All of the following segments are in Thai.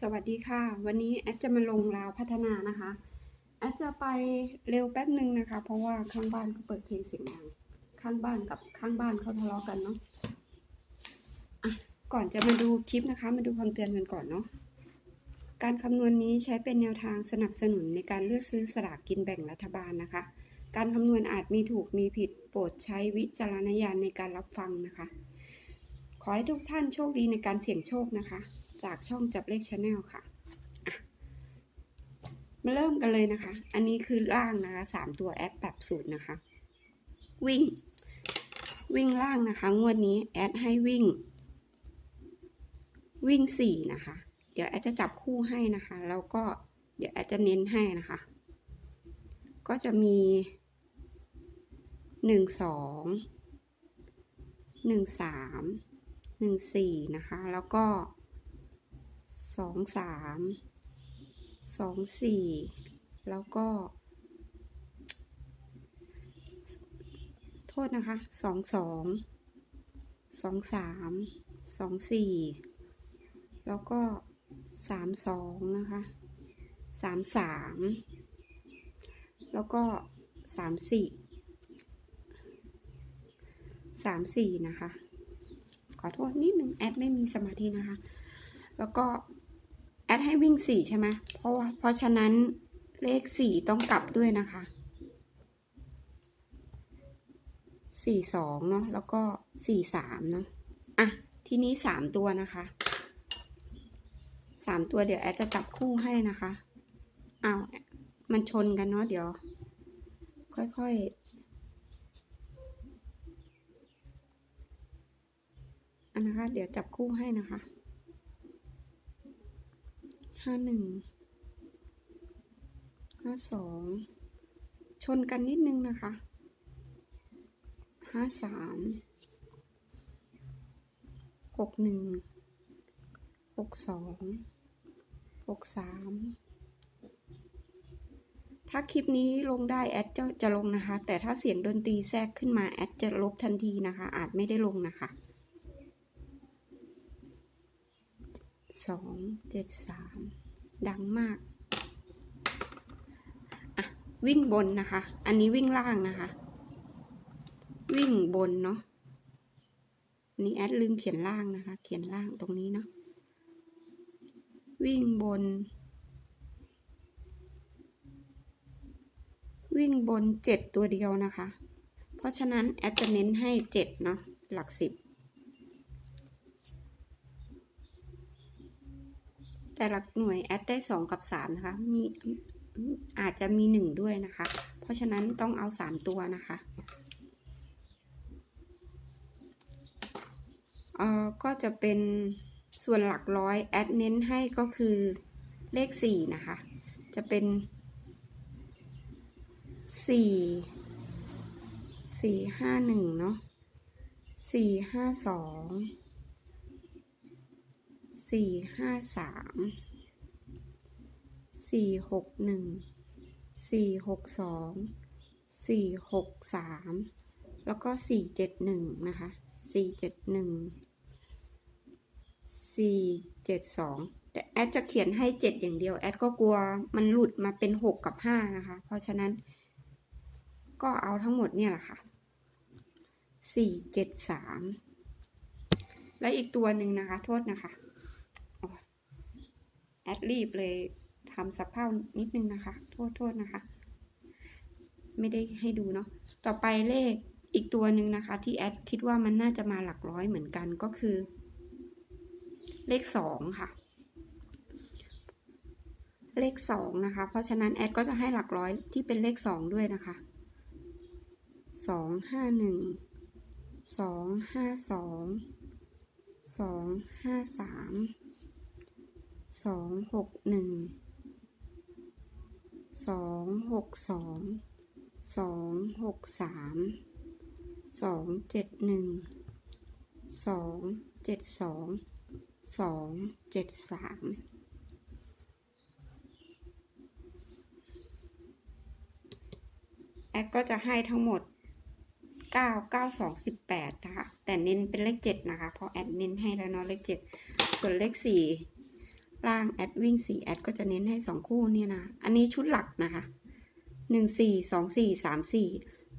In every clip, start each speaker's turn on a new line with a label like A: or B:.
A: สวัสดีค่ะ วันนี้แอดจะมาลงราวพัฒนานะคะแอดจะไปเร็วแป๊บหนึ่งนะคะ เพราะว่าข้างบ้านเขาเปิดเพลงเสียงดังข้างบ้านกับข้างบ้านเขาทะเลาะกันเนาะอะก่อนจะมาดูคลิปนะคะ มาดูคำเตือนกันก่อนเนาะการคำนวณนี้ใช้เป็นแนวทางสนับสนุนในการเลือกซื้อสลากกินแบ่งรัฐบาลนะคะ การคำนวณอาจมีถูกมีผิดโปรดใช้วิจารณญาณในการรับฟังนะคะ ขอให้ทุกท่านโชคดีในการเสี่ยงโชคนะคะ จากช่องจับเลขชาแนลค่ะ มาเริ่มกันเลยนะคะ อันนี้คือล่างนะคะสามตัวแอดปรับสูตรนะคะ วิ่ง วิ่งล่างนะคะ งวดนี้แอดให้วิ่ง วิ่งสี่นะคะ เดี๋ยวแอดจะจับคู่ให้นะคะ แล้วก็เดี๋ยวแอดจะเน้นให้นะคะ ก็จะมีหนึ่งสองหนึ่งสามหนึ่งสี่นะคะ แล้วก็ สองสามสองสี่แล้วก็ โทษนะคะสองสองสองสามสองสี่แล้วก็สามสองนะคะสามสามแล้วก็สามสี่สามสี่นะคะ ขอโทษนิดนึงแอดไม่มีสมาธินะคะ แล้วก็ ดให้วิ่งสี่ใช่ไหมเพราะว่าเพราะฉะนั้นเลขสี่ต้องกลับด้วยนะคะสี่สองเนาะแล้วก็สี่สามเนาะอะทีนี้สามตัวนะคะสามตัวเดี๋ยวแอดจะจับคู่ให้นะคะอ้าวมันชนกันเนาะเดี๋ยว ค่อยๆอันนะคะ เดี๋ยวจับคู่ให้นะคะ ห้าหนึ่งห้าสองชนกันนิดนึงนะคะห้าสามหกหนึ่งหกสองหกสามถ้าคลิปนี้ลงได้แอดจะจะลงนะคะ แต่ถ้าเสียงดนตรีแทรกขึ้นมาแอดจะลบทันทีนะคะ อาจไม่ได้ลงนะคะ สองเจ็ดสามดังมากอะวิ่งบนนะคะ อันนี้วิ่งล่างนะคะ วิ่งบนเนาะนนี้แอดลืมเขียนล่างนะคะ เขียนล่างตรงนี้เนาะวิ่งบน วิ่งบนเจ็ดตัวเดียวนะคะ เพราะฉะนั้นแอดจะเน้นให้เจ็ดเนาะหลักสิบ แต่หลักหน่วยแอดได้สองกับสามนะคะ มีอาจจะมีหนึ่งด้วยนะคะ เพราะฉะนั้นต้องเอาสามตัวนะคะเอ่อก็จะเป็นส่วนหลักร้อยแอดเน้นให้ก็คือเลขสี่นะคะ จะเป็นสี่สี่ห้าหนึ่งเนาะสี่ห้าสอง สี่ห้าสามสี่หกหนึ่งสี่หกสองสี่หกสามแล้วก็สี่เจ็ดหนึ่งนะคะสี่เจ็ดหนึ่งสี่เจ็ดสองแต่แอดจะเขียนให้เจ็ดอย่างเดียว แอดก็กลัวมันหลุดมาเป็นหกกับห้านะคะ เพราะฉะนั้น ก็เอาทั้งหมดเนี่ยแหละค่ะสี่เจ็ดสามและอีกตัวหนึ่งนะคะ โทษนะคะ แอดรีบเลยทำสะเพร่านิดนึงนะคะ โทษโทษนะคะ ไม่ได้ให้ดูเนาะต่อไปเลขอีกตัวหนึ่งนะคะ ที่แอดคิดว่ามันน่าจะมาหลักร้อยเหมือนกันก็คือ เลขสองค่ะ เลขสองนะคะ เพราะฉะนั้นแอดก็จะให้หลักร้อยที่เป็นเลขสองด้วยนะคะสองห้าหนึ่งสองห้าสองสองห้าสาม สองหกหนึ่งสองหกสองสองหกสามสองเจ็ดหนึ่งสองเจ็ดสองสองเจ็ดสามแอดก็จะให้ทั้งหมดเก้าเก้าสองสิบแปดนะคะ แต่เน้นเป็นเลขเจ็ดนะคะ เพราะแอดเน้นให้แล้วเนาะเลขเจ็ดส่วนเลขสี่ ล่างแอดวิ่งสี่แอดก็จะเน้นให้สองคู่เนี่ยนะ อันนี้ชุดหลักนะคะหนึ่งสี่สองสี่สามสี่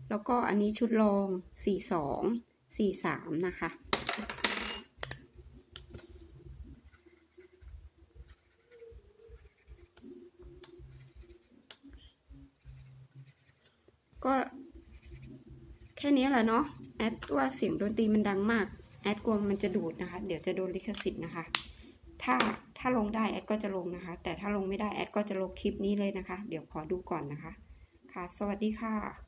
A: แล้วก็อันนี้ชุดรองสี่สองสี่สามนะคะ ก็แค่นี้แหละเนาะ แอดว่าเสียงดนตรีมันดังมาก แอดกลัวมันจะดูดนะคะ เดี๋ยวจะโดนลิขสิทธิ์นะคะ ถ้าถ้าลงได้แอดก็จะลงนะคะ แต่ถ้าลงไม่ได้แอดก็จะลบคลิปนี้เลยนะคะ เดี๋ยวขอดูก่อนนะคะ ค่ะ สวัสดีค่ะ